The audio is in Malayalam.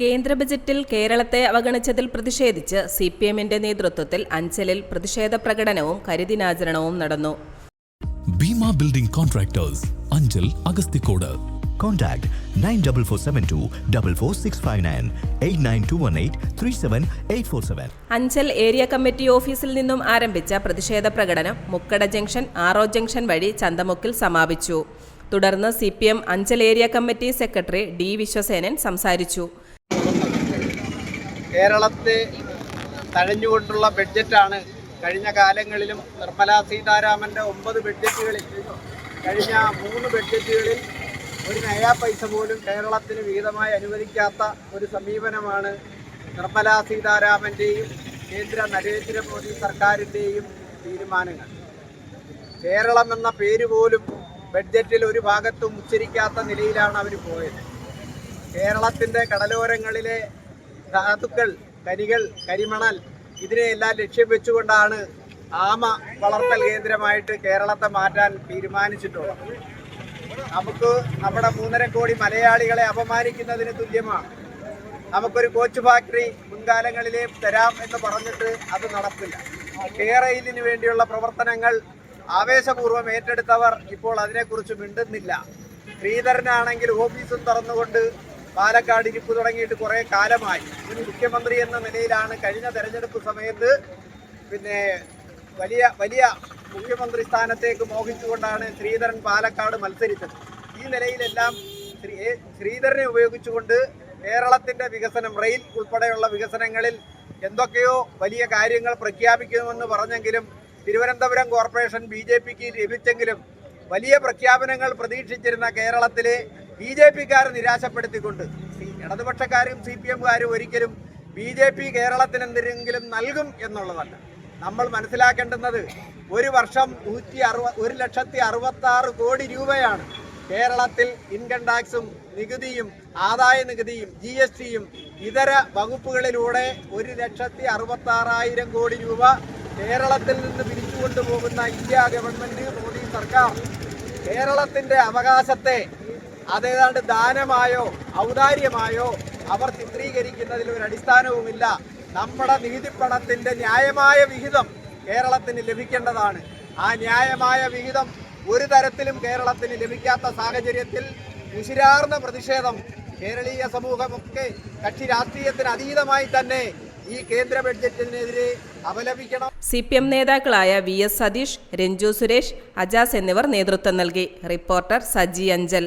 കേന്ദ്ര ബജറ്റിൽ കേരളത്തെ അവഗണിച്ചതിൽ പ്രതിഷേധിച്ച് സി പി എമ്മിന്റെ നേതൃത്വത്തിൽ അഞ്ചലിൽ പ്രതിഷേധ പ്രകടനവും കരിദിനാചരണവും നടന്നു. Bhima building contractors Anchal Agasthikode. Contact 94472 44659 89218 37847. Anchal area committee ഓഫീസിൽ നിന്നും ആരംഭിച്ച പ്രതിഷേധ പ്രകടനം മുക്കട ജംഗ്ഷൻ ആറോ ജംഗ്ഷൻ വഴി ചന്തമുക്കിൽ സമാപിച്ചു. തുടർന്ന് C P M Anchal area committee secretary D Viswasenan സംസാരിച്ചു. കേരളത്തെ തഴഞ്ഞുകൊണ്ടുള്ള ബഡ്ജറ്റാണ് കഴിഞ്ഞ കാലങ്ങളിലും നിർമ്മലാ സീതാരാമന്റെ ഒമ്പത് ബഡ്ജറ്റുകളിൽ കഴിഞ്ഞ മൂന്ന് ബഡ്ജറ്റുകളിൽ ഒരു നയാ പൈസ പോലും കേരളത്തിന് വിഹിതമായി അനുവദിക്കാത്ത ഒരു സമീപനമാണ് നിർമ്മലാ സീതാരാമന്റെയും കേന്ദ്ര നരേന്ദ്രമോദി സർക്കാരിന്റെയും തീരുമാനങ്ങൾ. കേരളം എന്ന പേര് പോലും ബഡ്ജറ്റിൽ ഒരു ഭാഗത്തും ഉച്ചരിക്കാത്ത നിലയിലാണ് അവർ പോയത്. കേരളത്തിന്റെ കടലോരങ്ങളിലെ ധാതുക്കൾ കരികൾ കരിമണൽ ഇതിനെയെല്ലാം ലക്ഷ്യം വെച്ചുകൊണ്ടാണ് ആമ വളർത്തൽ കേന്ദ്രമായിട്ട് കേരളത്തെ മാറ്റാൻ തീരുമാനിച്ചിട്ടുള്ളത്. നമുക്ക് നമ്മുടെ മൂന്നര കോടി മലയാളികളെ അപമാനിക്കുന്നതിന് തുല്യമാണ്. നമുക്കൊരു കോച്ച് ഫാക്ടറി മുൻകാലങ്ങളിലെ തരാം എന്ന് പറഞ്ഞിട്ട് അത് നടപ്പില്ല കേരയിലിന് വേണ്ടിയുള്ള പ്രവർത്തനങ്ങൾ ആവേശപൂർവം ഏറ്റെടുത്തവർ ഇപ്പോൾ അതിനെക്കുറിച്ച് മിണ്ടുന്നില്ല. ശ്രീധരനാണെങ്കിൽ ഓഫീസും തുറന്നുകൊണ്ട് പാലക്കാട് ഇരിപ്പ് തുടങ്ങിയിട്ട് കുറേ കാലമായി. ഒരു മുഖ്യമന്ത്രി എന്ന നിലയിലാണ് കഴിഞ്ഞ തെരഞ്ഞെടുപ്പ് സമയത്ത് പിന്നെ വലിയ വലിയ മുഖ്യമന്ത്രി സ്ഥാനത്തേക്ക് മോഹിച്ചുകൊണ്ടാണ് ശ്രീധരൻ പാലക്കാട് മത്സരിച്ചത്. ഈ നിലയിലെല്ലാം ശ്രീ ശ്രീധരനെ ഉപയോഗിച്ചുകൊണ്ട് കേരളത്തിന്റെ വികസനം റെയിൽ ഉൾപ്പെടെയുള്ള വികസനങ്ങളിൽ എന്തൊക്കെയോ വലിയ കാര്യങ്ങൾ പ്രഖ്യാപിക്കുമെന്ന് പറഞ്ഞെങ്കിലും തിരുവനന്തപുരം കോർപ്പറേഷൻ ബി ജെ പിക്ക് ലഭിച്ചെങ്കിലും വലിയ പ്രഖ്യാപനങ്ങൾ പ്രതീക്ഷിച്ചിരുന്ന കേരളത്തിലെ ബി ജെ പിക്കാരെ നിരാശപ്പെടുത്തിക്കൊണ്ട് ഇടതുപക്ഷക്കാരും സി പി എമ്മുകാരും ഒരിക്കലും ബി ജെ പി കേരളത്തിന് എന്തെങ്കിലും നൽകും എന്നുള്ളതല്ല. നമ്മൾ മനസ്സിലാക്കേണ്ടുന്നത് ഒരു വർഷം നൂറ്റി അറുപ ഒരു ലക്ഷത്തി അറുപത്തി ആറ് കോടി രൂപയാണ് കേരളത്തിൽ ഇൻകം ടാക്സും നികുതിയും ആദായ നികുതിയും ജി എസ് ടിയും ഇതര വകുപ്പുകളിലൂടെ ഒരു ലക്ഷത്തി അറുപത്തി ആറായിരം കോടി രൂപ കേരളത്തിൽ നിന്ന് പിരിച്ചുകൊണ്ടുപോകുന്ന ഇന്ത്യ ഗവൺമെന്റ് മോദി സർക്കാർ കേരളത്തിന്റെ അവകാശത്തെ അതേതാണ്ട് ദാനമായോ ഔദാര്യമായോ അവർ ചിത്രീകരിക്കുന്നതിൽ ഒരു അടിസ്ഥാനവുമില്ല. നമ്മുടെ നികുതിപ്പണത്തിന്റെ ന്യായമായ വിഹിതം കേരളത്തിന് ലഭിക്കേണ്ടതാണ്. ആ ന്യായമായ വിഹിതം ഒരു തരത്തിലും കേരളത്തിന് ലഭിക്കാത്ത സാഹചര്യത്തിൽ ഉശിരാർന്ന പ്രതിഷേധം കേരളീയ സമൂഹമൊക്കെ കക്ഷി രാഷ്ട്രീയത്തിന് അതീതമായി തന്നെ ഈ കേന്ദ്ര ബഡ്ജറ്റിനെതിരെ അപലപിക്കണം. സി പി എം നേതാക്കളായ വി എസ് സതീഷ് രഞ്ജു സുരേഷ് അജാസ് എന്നിവർ നേതൃത്വം നൽകി. റിപ്പോർട്ടർ സജി അഞ്ചൽ.